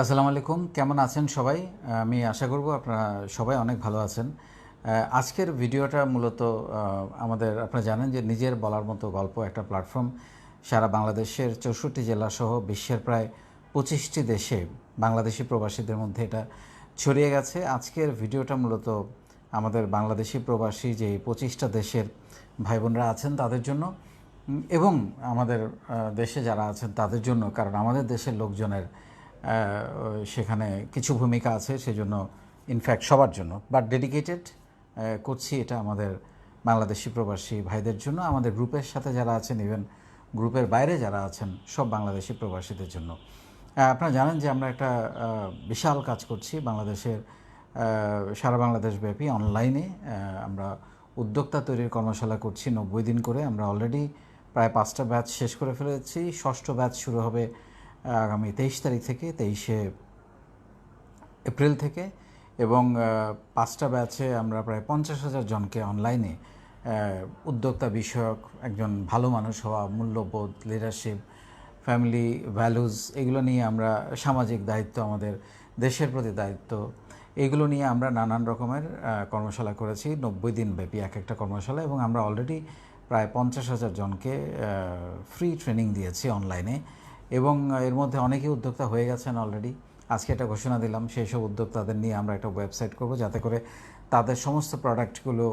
আসসালামু আলাইকুম, কেমন আছেন সবাই? আমি আশা করব আপনারা সবাই অনেক ভালো আছেন। আজকের ভিডিওটা মূলত আমাদের, আপনারা জানেন যে নিজের বলার মতো গল্প একটা প্ল্যাটফর্ম সারা বাংলাদেশের চৌষট্টি জেলা সহ বিশ্বের প্রায় পঁচিশটি দেশে বাংলাদেশি প্রবাসীদের মধ্যে এটা ছড়িয়ে গেছে। আজকের ভিডিওটা মূলত আমাদের বাংলাদেশি প্রবাসী যে পঁচিশটা দেশের ভাই বোনরা আছেন তাদের জন্য এবং আমাদের দেশে যারা আছেন তাদের জন্য, কারণ আমাদের দেশের লোকজনের সেখানে কিছু ভূমিকা আছে, সেজন্য ইনফ্যাক্ট সবার জন্য। বাট ডেডিকেটেড করছি এটা আমাদের বাংলাদেশি প্রবাসী ভাইদের জন্য। আমাদের গ্রুপের সাথে যারা আছেন ইভেন গ্রুপের বাইরে যারা আছেন, সব বাংলাদেশি প্রবাসীদের জন্য। আপনারা জানেন যে আমরা একটা বিশাল কাজ করছি বাংলাদেশের সারা বাংলাদেশ ব্যাপী অনলাইনে আমরা উদ্যোক্তা তৈরির কর্মশালা করছি নব্বই দিন করে। আমরা অলরেডি প্রায় পাঁচটা ব্যাচ শেষ করে ফেলেছি। ষষ্ঠ ব্যাচ শুরু হবে আগামী তেইশ তারিখ থেকে, তেইশে এপ্রিল থেকে এবং পাঁচটা ব্যাচে আমরা প্রায় পঞ্চাশ হাজার জনকে অনলাইনে উদ্যোক্তা বিষয়ক একজন ভালো মানুষ হওয়া, মূল্যবোধ লিডারশিপ ফ্যামিলি ভ্যালুজ এগুলো নিয়ে আমরা সামাজিক দায়িত্ব, আমাদের দেশের প্রতি দায়িত্ব, এগুলো নিয়ে আমরা নানান রকমের কর্মশালা করেছি, নব্বই দিন ব্যাপী এক একটা কর্মশালা এবং আমরা অলরেডি প্রায় পঞ্চাশ হাজার জনকে ফ্রি ট্রেনিং দিয়েছি অনলাইনে এবং এর মধ্যে অনেকেই উদ্যোক্তা হয়ে গেছেন অলরেডি আজকে একটা ঘোষণা দিলাম, সেই সব উদ্যোক্তাদের নিয়ে আমরা একটা ওয়েবসাইট করব, যাতে করে তাদের সমস্ত প্রোডাক্টগুলো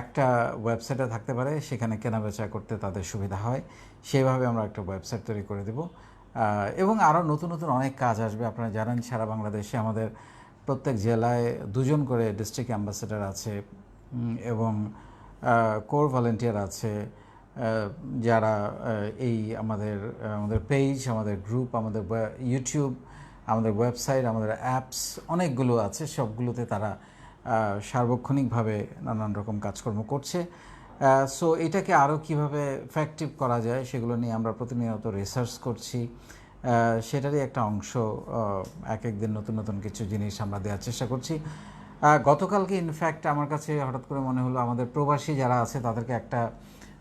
একটা ওয়েবসাইটে থাকতে পারে, সেখানে কেনাবেচা করতে তাদের সুবিধা হয়। সেইভাবে আমরা একটা ওয়েবসাইট তৈরি করে দেব। এবং আরও নতুন নতুন অনেক কাজ আসবে। আপনারা জানেন, সারা বাংলাদেশে আমাদের প্রত্যেক জেলায় দুজন করে ডিস্ট্রিক্ট অ্যাম্বাসেডার আছে এবং কোর ভলেন্টিয়ার আছে যারা এই আমাদের আমাদের পেজ আমাদের গ্রুপ আমাদের ইউটিউব আমাদের ওয়েবসাইট আমাদের অ্যাপস অনেকগুলো আছে, সবগুলোতে তারা সার্বক্ষণিকভাবে নানান রকম কাজকর্ম করছে। সো এটাকে আরও কীভাবে ফ্যাক্টিভ করা যায় সেগুলো নিয়ে আমরা প্রতিনিয়ত রিসার্চ করছি। সেটারই একটা অংশ এক একদিন নতুন নতুন কিছু জিনিস আমরা দেওয়ার চেষ্টা করছি। গতকালকে ইনফ্যাক্ট আমার কাছে হঠাৎ করে মনে হলো আমাদের প্রবাসী যারা আছে তাদেরকে একটা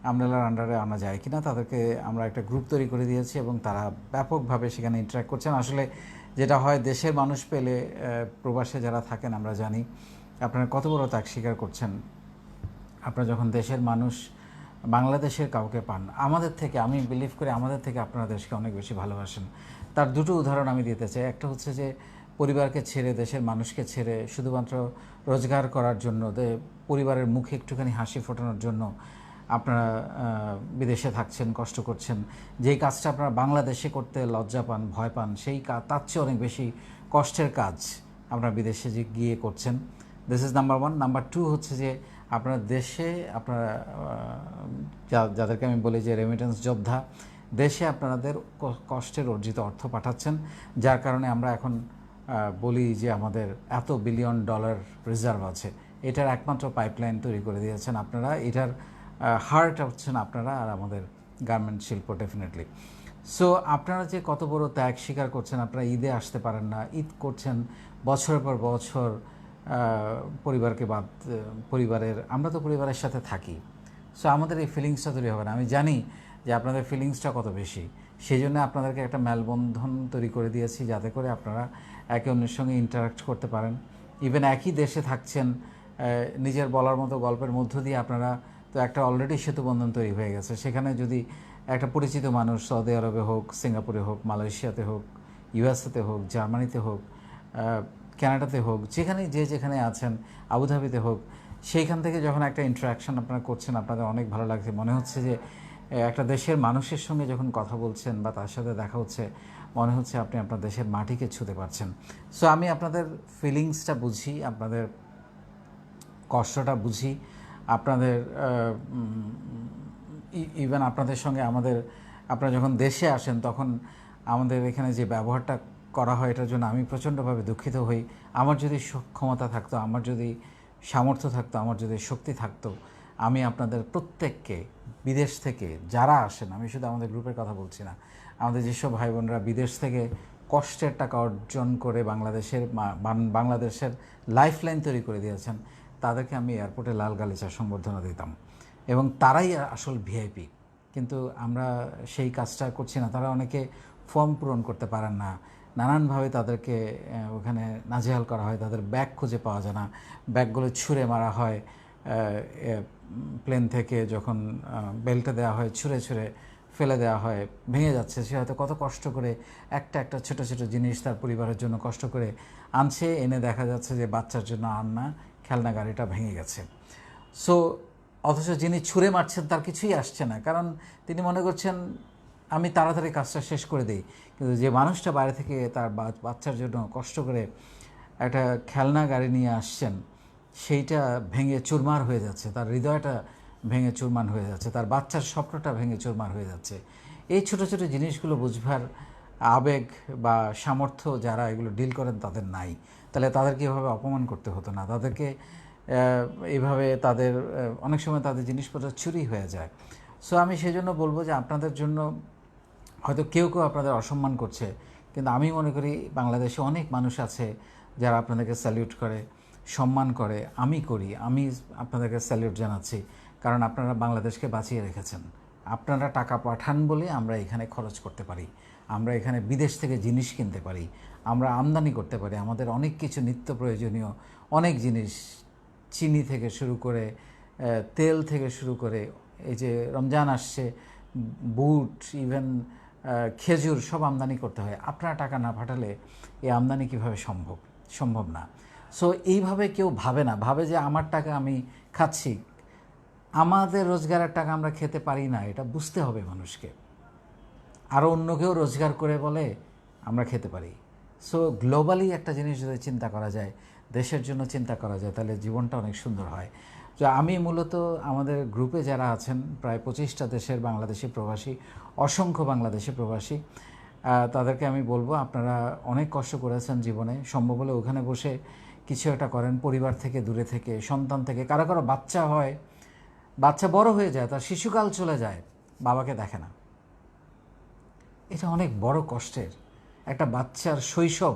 আমরেলার আন্ডারে আনা যায় কিনা, তাদেরকে আমরা একটা গ্রুপ তৈরি করে দিয়েছি এবং তারা ব্যাপকভাবে সেখানে ইন্টারাক্ট করছেন। আসলে যেটা হয়, দেশের মানুষ পেলে প্রবাসে যারা থাকেন, আমরা জানি আপনারা কত বড় ত্যাগ স্বীকার করছেন। আপনারা যখন দেশের মানুষ, বাংলাদেশের কাউকে পান, আমাদের থেকে, আমি বিলিভ করি আমাদের থেকে আপনারা দেশকে অনেক বেশি ভালোবাসেন। তার দুটো উদাহরণ আমি দিতে চাই। একটা হচ্ছে যে, পরিবারকে ছেড়ে, দেশের মানুষকে ছেড়ে, শুধুমাত্র রোজগার করার জন্য পরিবারের মুখে একটুখানি হাসি ফোটানোর জন্য আপনারা বিদেশে থাকছেন, কষ্ট করছেন, যেই কাজটা আপনারা বাংলাদেশে করতে লজ্জা পান, ভয় পান, সেই কাজ তার চেয়ে অনেক বেশি কষ্টের কাজ আপনারা বিদেশে যে, গিয়ে করছেন। This is number one number two হচ্ছে যে, আপনার দেশে, আপনারা যাদেরকে আমি বলি যে রেমিটেন্স যোদ্ধা, দেশে আপনাদের কষ্টের অর্জিত অর্থ পাঠাচ্ছেন, যার কারণে আমরা এখন বলি যে আমাদের এত বিলিয়ন ডলার রিজার্ভ আছে। এটার একমাত্র পাইপলাইন তৈরি করে দিয়েছেন আপনারা। এটার হার্ট হচ্ছেন আপনারা আর আমাদের গার্মেন্ট শিল্প ডেফিনেটলি সো আপনারা যে কত বড় ত্যাগ স্বীকার করছেন, আপনারা ঈদে আসতে পারেন না, ঈদ করছেন, বছরের পর বছর পরিবারকে বাদ, পরিবারের, আমরা তো পরিবারের সাথে থাকি। সো আমাদের এই ফিলিংসটা তৈরি হবে না। আমি জানি যে আপনাদের ফিলিংসটা কত বেশি। সেই জন্য আপনাদেরকে একটা মেলবন্ধন তৈরি করে দিয়েছি যাতে করে আপনারা একে অন্যের সঙ্গে ইন্টারাক্ট করতে পারেন। ইভেন একই দেশে থাকছেন নিজের বলার মতো গল্পের মধ্য দিয়ে আপনারা তো একটা অলরেডি সেতুবন্ধন তৈরি হয়ে গেছে। সেখানে যদি একটা পরিচিত মানুষ সৌদি আরবে হোক সিঙ্গাপুরে হোক মালয়েশিয়াতে হোক ইউএসএতে হোক জার্মানিতে হোক আহ, কানাডাতে হোক যেখানে যে যেখানে আছেন আবুধাবিতে হোক সেইখান থেকে যখন একটা ইন্টারাকশন আপনারা করছেন আপনাদের অনেক ভালো লাগছে। মনে হচ্ছে যে একটা দেশের মানুষের সঙ্গে যখন কথা বলছেন বা তার সাথে দেখা হচ্ছে মনে হচ্ছে আপনি আপনার দেশের মাটিকে ছুঁতে পারছেন। সো আমি আপনাদের ফিলিংসটা বুঝি আপনাদের কষ্টটা বুঝি আপনাদের ইভেন আপনাদের সঙ্গে আমাদের, আপনারা যখন দেশে আসেন তখন আমাদের এখানে যে ব্যবহারটা করা হয় এটার জন্য আমি প্রচণ্ডভাবে দুঃখিত হই। আমার যদি সক্ষমতা থাকতো, আমার যদি সামর্থ্য থাকতো, আমার যদি শক্তি থাকতো, আমি আপনাদের প্রত্যেককে, বিদেশ থেকে যারা আসেন, আমি শুধু আমাদের গ্রুপের কথা বলছি না, আমাদের যেসব ভাই বোনরা বিদেশ থেকে কষ্টের টাকা অর্জন করে বাংলাদেশের বাংলাদেশের লাইফ লাইন তৈরি করে দিয়েছেন তাদেরকে আমি এয়ারপোর্টে লাল গালিচা সম্বর্ধনা দিতাম। এবং তারাই আসল ভিআইপি কিন্তু আমরা সেই কাজটা করছি না। তারা অনেকে ফর্ম পূরণ করতে পারেন না। নানানভাবে তাদেরকে ওখানে নাজেহাল করা হয়। তাদের ব্যাগ খুঁজে পাওয়া যায় না। ব্যাগগুলো ছুঁড়ে মারা হয়। প্লেন থেকে যখন বেল্টে দেওয়া হয়, ছুঁড়ে ছুঁড়ে ফেলে দেওয়া হয়, ভেঙে যাচ্ছে। সে হয়তো কত কষ্ট করে একটা একটা ছোট ছোট জিনিস তার পরিবারের জন্য কষ্ট করে আনছে। এনে দেখা যাচ্ছে যে বাচ্চার জন্য আন্না খেলনা গাড়িটা ভেঙে গেছে। সো অথচ যিনি ছুঁড়ে মারছেন তার কিছুই আসছে না। কারণ তিনি মনে করছেন, আমি তাড়াতাড়ি কাজটা শেষ করে দিই। কিন্তু যে মানুষটা বাইরে থেকে তার বাচ্চার জন্য কষ্ট করে একটা খেলনা গাড়ি নিয়ে আসছেন, সেইটা ভেঙে চুরমার হয়ে যাচ্ছে। তার হৃদয়টা ভেঙে চুরমার হয়ে যাচ্ছে। তার বাচ্চার স্বপ্নটা ভেঙে চুরমার হয়ে যাচ্ছে। এই ছোট ছোট জিনিসগুলো বুঝবার আবেগ বা সামর্থ্য যারা এগুলো ডিল করেন তাদের নাই। তাহলে তাদেরকে এভাবে অপমান করতে হতো না। তাদেরকে এইভাবে তাদের অনেক সময় তাদের জিনিসপত্র চুরি হয়ে যায়। সো আমি সেই জন্য বলব যে আপনাদের জন্য হয়তো কেউ কেউ আপনাদের অসম্মান করছে, কিন্তু আমি মনে করি বাংলাদেশে অনেক মানুষ আছে যারা আপনাদেরকে স্যালিউট করে, সম্মান করে। আমি করি, আমি আপনাদেরকে স্যালিউট জানাচ্ছি, কারণ আপনারা বাংলাদেশকে বাঁচিয়ে রেখেছেন। আপনারা টাকা পাঠান বলে আমরা এখানে খরচ করতে পারি। আমরা এখানে বিদেশ থেকে জিনিস কিনতে পারি, আমরা আমদানি করতে পারি, আমাদের অনেক কিছু নিত্য প্রয়োজনীয় অনেক জিনিস, চিনি থেকে শুরু করে তেল থেকে শুরু করে, এই যে রমজান আসছে, বুট ইভেন খেজুর সব আমদানি করতে হয়। আপনারা টাকা না পাঠালে এই আমদানি কীভাবে সম্ভব? সম্ভব না। সো এইভাবে কেউ ভাবে না। ভাবে যে আমার টাকা আমি খাচ্ছি। আমাদের রোজগারের টাকা আমরা খেতে পারি না, এটা বুঝতে হবে মানুষকে। আরও অন্য কেউ রোজগার করে বলে আমরা খেতে পারি। সো গ্লোবালি একটা জিনিস যদি চিন্তা করা যায়, দেশের জন্য চিন্তা করা যায়, তাহলে জীবনটা অনেক সুন্দর হয়। তো আমি মূলত আমাদের গ্রুপে যারা আছেন, প্রায় পঁচিশটা দেশের বাংলাদেশি প্রবাসী, অসংখ্য বাংলাদেশি প্রবাসী তাদেরকে আমি বলব, আপনারা অনেক কষ্ট করেছেন জীবনে, সম্ভব হলে ওখানে বসে কিছু একটা করেন, পরিবার থেকে দূরে থেকে, সন্তান থেকে, কারও কারও বাচ্চা হয়, বাচ্চা বড় হয়ে যায়, তার শিশুকাল চলে যায়, বাবাকে দেখে না। এটা অনেক বড় কষ্টের। একটা বাচ্চার শৈশব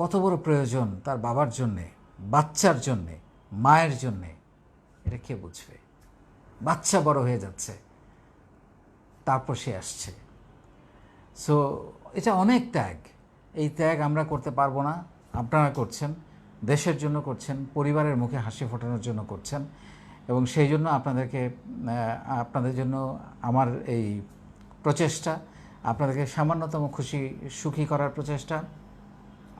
কত বড় প্রয়োজন তার বাবার জন্যে, বাচ্চার জন্যে, মায়ের জন্যে, এটা কে বুঝবে? বাচ্চা বড় হয়ে যাচ্ছে, তারপর সে আসছে। সো এটা অনেক ত্যাগ। এই ত্যাগ আমরা করতে পারব না, আপনারা করছেন, দেশের জন্য করছেন, পরিবারের মুখে হাসি ফোটানোর জন্য করছেন, এবং সেই জন্য আপনাদেরকে আপনাদের জন্য আমার এই প্রচেষ্টা আপনাদেরকে সামান্যতম খুশি, সুখী করার প্রচেষ্টা।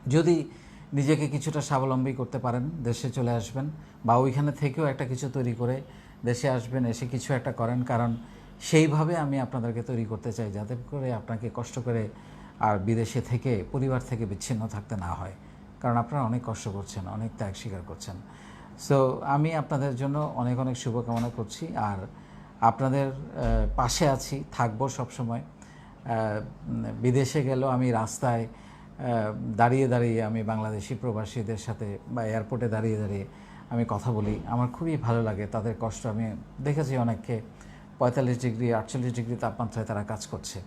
যদি নিজেকে কিছুটা স্বাবলম্বী করতে পারেন, দেশে চলে আসবেন বা ওইখানে থেকেও একটা কিছু তৈরি করে দেশে আসবেন, এসে কিছু একটা করেন, কারণ সেইভাবে আমি আপনাদেরকে তৈরি করতে চাই, যাতে করে আপনাকে কষ্ট করে আর বিদেশে থেকে, পরিবার থেকে বিচ্ছিন্ন থাকতে না হয়। কারণ আপনারা অনেক কষ্ট করছেন, অনেক ত্যাগ স্বীকার করছেন। সো আমি আপনাদের জন্য অনেক অনেক শুভকামনা করছি। আর আপনাদের পাশে আছি, থাকব সবসময়। বিদেশে গেলেও আমি রাস্তায় দাঁড়িয়ে দাঁড়িয়ে আমি বাংলাদেশি প্রবাসীদের সাথে বা এয়ারপোর্টে দাঁড়িয়ে দাঁড়িয়ে আমি কথা বলি। আমার খুবই ভালো লাগে, তাদের কষ্ট। আমি দেখেছি অনেককে, পঁয়তাল্লিশ ডিগ্রি, আটচল্লিশ ডিগ্রি তাপমাত্রায় তারা কাজ করছে।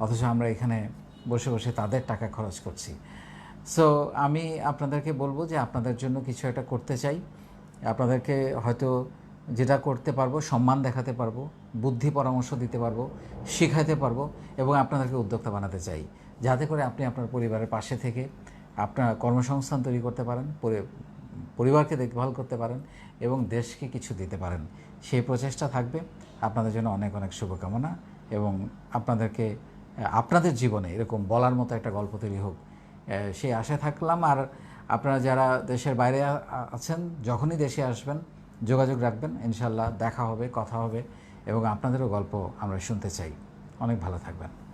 অথচ আমরা এখানে বসে বসে তাদের টাকা খরচ করছি। সো আমি আপনাদেরকে বলব যে আপনাদের জন্য কিছু একটা করতে চাই। আপনাদেরকে হয়তো যেটা করতে পারব, সম্মান দেখাতে পারব। বুদ্ধি পরামর্শ দিতে পারব শেখাতে পারব এবং আপনাদেরকে উদ্যোক্তা বানাতে চাই। যাতে করে আপনি আপনার পরিবারের পাশে থেকে আপনার কর্মসংস্থান তৈরি করতে পারেন পরিবারকে দেখভাল করতে পারেন এবং দেশকে কিছু দিতে পারেন। সেই প্রচেষ্টা থাকবে। আপনাদের জন্য অনেক অনেক শুভকামনা এবং আপনাদেরকে, আপনাদের জীবনে এরকম বলার মতো একটা গল্প তৈরি হোক সেই আশায় থাকলাম। আর আপনারা যারা দেশের বাইরে আছেন, যখনই দেশে আসবেন, যোগাযোগ রাখবেন। ইনশাল্লাহ দেখা হবে, কথা হবে। এবং আপনাদেরও গল্প আমরা শুনতে চাই। অনেক ভালো থাকবেন।